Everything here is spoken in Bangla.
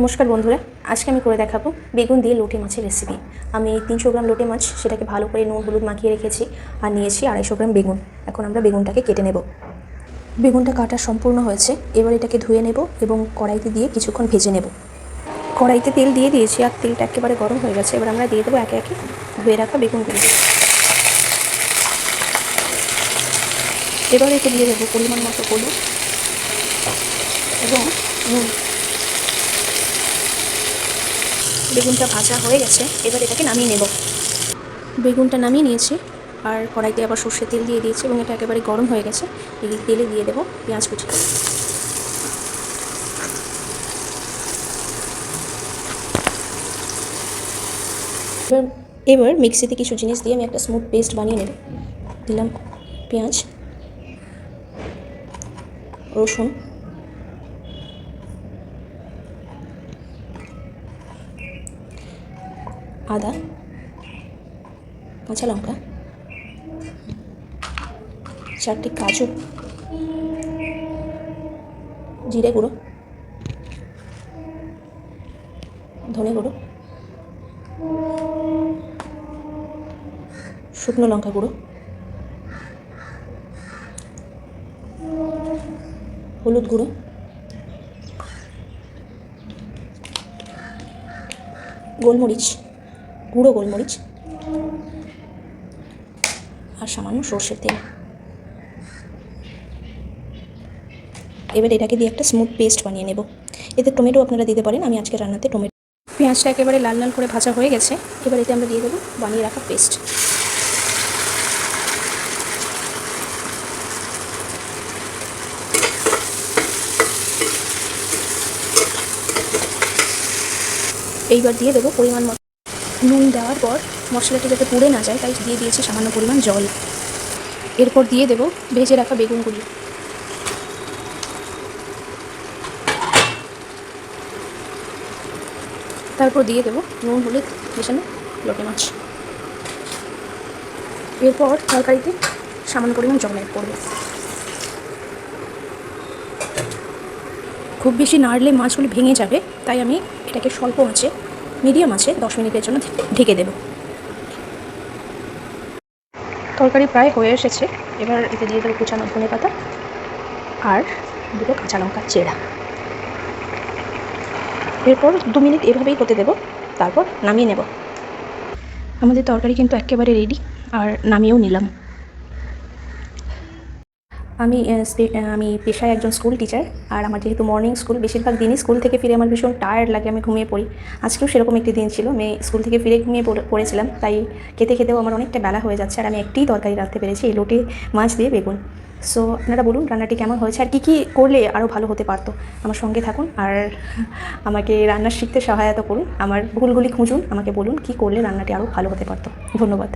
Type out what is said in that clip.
নমস্কার বন্ধুরা, আজকে আমি করে দেখাবো বেগুন দিয়ে লোটে মাছের রেসিপি আমি তিনশো গ্রাম লোটে মাছ সেটাকে ভালো করে নুন, হলুদ মাখিয়ে রেখেছি আর নিয়েছি আড়াইশো গ্রাম বেগুন। এখন আমরা বেগুনটাকে কেটে নেব। বেগুনটা কাটা সম্পূর্ণ হয়েছে, এবার এটাকে ধুয়ে নেব এবং কড়াইতে দিয়ে কিছুক্ষণ ভেজে নেব। কড়াইতে তেল দিয়ে দিয়েছি আর তেলটা একেবারে গরম হয়ে গেছে, এবার আমরা দিয়ে দেবো একে একে ধুয়ে রাখা বেগুনগুলো। এবার এতে দিয়ে দেবো পরিমাণ মতো হলুদ এবং নুন। বেগুনটা ভাজা হয়ে গেছে, এবার এটাকে নামিয়ে নেব। বেগুনটা নামিয়ে নিয়েছি, আর কড়াইতে আবার সর্ষের তেল দিয়ে দিয়েছি এবং এটা একেবারে গরম হয়ে গেছে এই তেলে দিয়ে দেবো পেঁয়াজ কুচি। এবার এবার মিক্সিতে কিছু জিনিস দিয়ে আমি একটা স্মুথ পেস্ট বানিয়ে নেব। দিলাম পেঁয়াজ, রসুন আদা, কাঁচা লঙ্কা, চারটি কাজু, জিরে গুঁড়ো, ধনে গুঁড়ো, শুকনো লঙ্কা গুঁড়ো, হলুদ গুঁড়ো, গোলমরিচ গুঁড়ো গোলমরিচ আর সামান্য সর্ষের তেল। এবার এটাকে দিয়ে একটা স্মুথ পেস্ট বানিয়ে নেব। এতে টমেটো আপনারা দিতে পারেন। আমি আজকে রান্নাতে টমেটো পেঁয়াজটা একেবারে লাল লাল করে ভাজা হয়ে গেছে। এবার এতে আমরা দিয়ে দেবো বানিয়ে রাখা পেস্ট এইবার দিয়ে দেবো পরিমাণ মতো নুন দেওয়ার পর মশলাটি যাতে পুড়ে না যায়, তাই দিয়ে দিয়েছি সামান্য পরিমাণ জল। এরপর দিয়ে দেবো ভেজে রাখা বেগুনগুলি। তারপর দিয়ে দেবো নুন, হলুদ, মেশানো লোটে মাছ এরপর তরকারিতে সামান্য পরিমাণ জল অ্যাড করব। খুব বেশি নাড়লে মাছগুলি ভেঙে যাবে, তাই আমি এটাকে স্বল্প আঁচে মিডিয়াম আছে, দশ মিনিটের জন্য ঢেকে দেব। তরকারি প্রায় হয়ে এসেছে। এবার এতে দিয়ে দেবো কুচানো ধনে পাতা আর দুটো কাঁচা লঙ্কা চেরা। এরপর দু মিনিট এভাবেই হতে দেব। তারপর নামিয়ে নেব। আমাদের তরকারি কিন্তু একেবারে রেডি আর নামিয়েও নিলাম। আমি আমি পেশায় একজন স্কুল টিচার আর আমার যেহেতু মর্নিং স্কুল বেশিরভাগ দিনই স্কুল থেকে ফিরে আমার ভীষণ টায়ার্ড লাগে, আমি ঘুমিয়ে পড়ি। আজকেও সেরকম একটি দিন ছিল, আমি স্কুল থেকে ফিরে ঘুমিয়ে পড়ে- পড়েছিলাম, তাই খেতে খেতেও আমার অনেকটা বেলা হয়ে যাচ্ছে, আর আমি একটিই তরকারি রাখতে পেরেছি, এই লোটে মাছ দিয়ে বেগুন। সো আপনারা বলুন, রান্নাটি কেমন হয়েছে, আর কী কী করলে আরও ভালো হতে পারতো? আমার সঙ্গে থাকুন, আর আমাকে রান্না শিখতে সহায়তা করুন, আমার ভুলগুলি খুঁজুন, আমাকে বলুন কী করলে রান্নাটি আরও ভালো হতে পারতো। ধন্যবাদ।